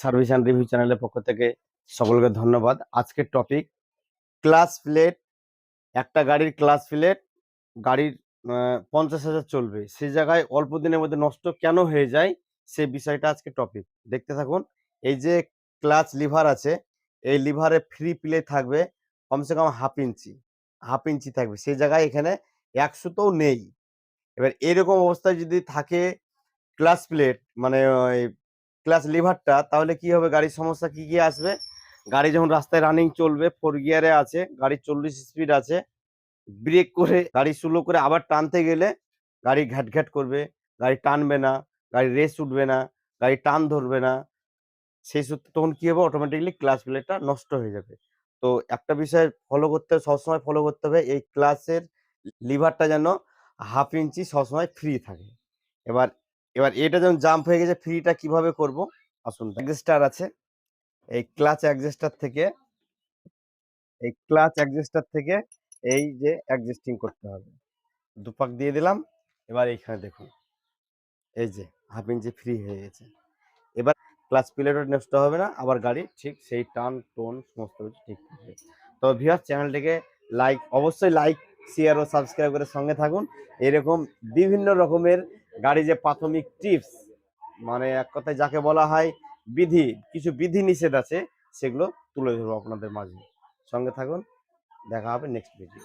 Service and review চ্যানেলের পক্ষ থেকে সকলকে ধন্যবাদ। আজকের টপিক ক্লাস প্লেট একটা গাড়ির ক্লাস প্লেট গাড়ির পঞ্চাশ হাজার চলবে। সেই জায়গায় অল্প দিনের মধ্যে নষ্ট কেন হয়ে যায়, সে বিষয়টা আজকে টপিক দেখতে থাকুন, এই যে ক্লাচ লিভার আছে, এই লিভারে ফ্রি প্লে থাকবে, কমসে কম হাফ ইঞ্চি হাফ ইঞ্চি থাকবে। সেই জায়গায় এখানে একশোতেও নেই। এবার এরকম অবস্থায় যদি থাকে ক্লাস প্লেট মানে ক্লাস লিভারটা তাহলে কি হবে? গাড়ির সমস্যা কি কি আসবে? গাড়ি যখন রাস্তায় রানিং চলবে ফোর গিয়ারে আছে গাড়ি চল্লিশ স্পিড আছে ব্রেক করে, গাড়ি স্লো করে আবার টানতে গেলে গাড়ি ঘ্যাট ঘ্যাট করবে, গাড়ি টানবে না, গাড়ি রেস উঠবে না, গাড়ি টান ধরবে না, সেই সূত্রে তখন কী হবে? অটোমেটিকলি ক্লাস প্লেটটা নষ্ট হয়ে যাবে। তো একটা বিষয় ফলো করতে হবে, সবসময় ফলো করতে হবে, এই ক্লাসের লিভারটা যেন হাফ ইঞ্চি সবসময় ফ্রি থাকে। এবার এবার এটা যখন জাম্প হয়ে গেছে ফ্রিটা কীভাবে করব? আসুন অ্যাডজাস্টার আছে। এই ক্লাচ অ্যাডজাস্টার থেকে এই ক্লাচ অ্যাডজাস্টার থেকে এই যে অ্যাডজাস্টিং করতে হবে। দুপাক দিয়ে দিলাম। এবার এইখানে দেখুন। এই যে হাফ ইঞ্চি ফ্রি হয়ে গেছে। এবার ক্লাচ প্লেটও নষ্ট হবে না। আবার গাড়ি ঠিক সেই টান টোন সমস্ত কিছু ঠিক থাকবে। তো ভিউয়ার চ্যানেলটিকে লাইক অবশ্যই লাইক শেয়ার ও সাবস্ক্রাইব করে সঙ্গে থাকুন। এরকম বিভিন্ন রকমের গাড়ি যে প্রাথমিক টিপস মানে এক কথায় যাকে বলা হয় বিধি, কিছু বিধি নিষেধ আছে, সেগুলো তুলে ধরবো আপনাদের মাঝে। সঙ্গে থাকুন, দেখা হবে নেক্সট ভিডিও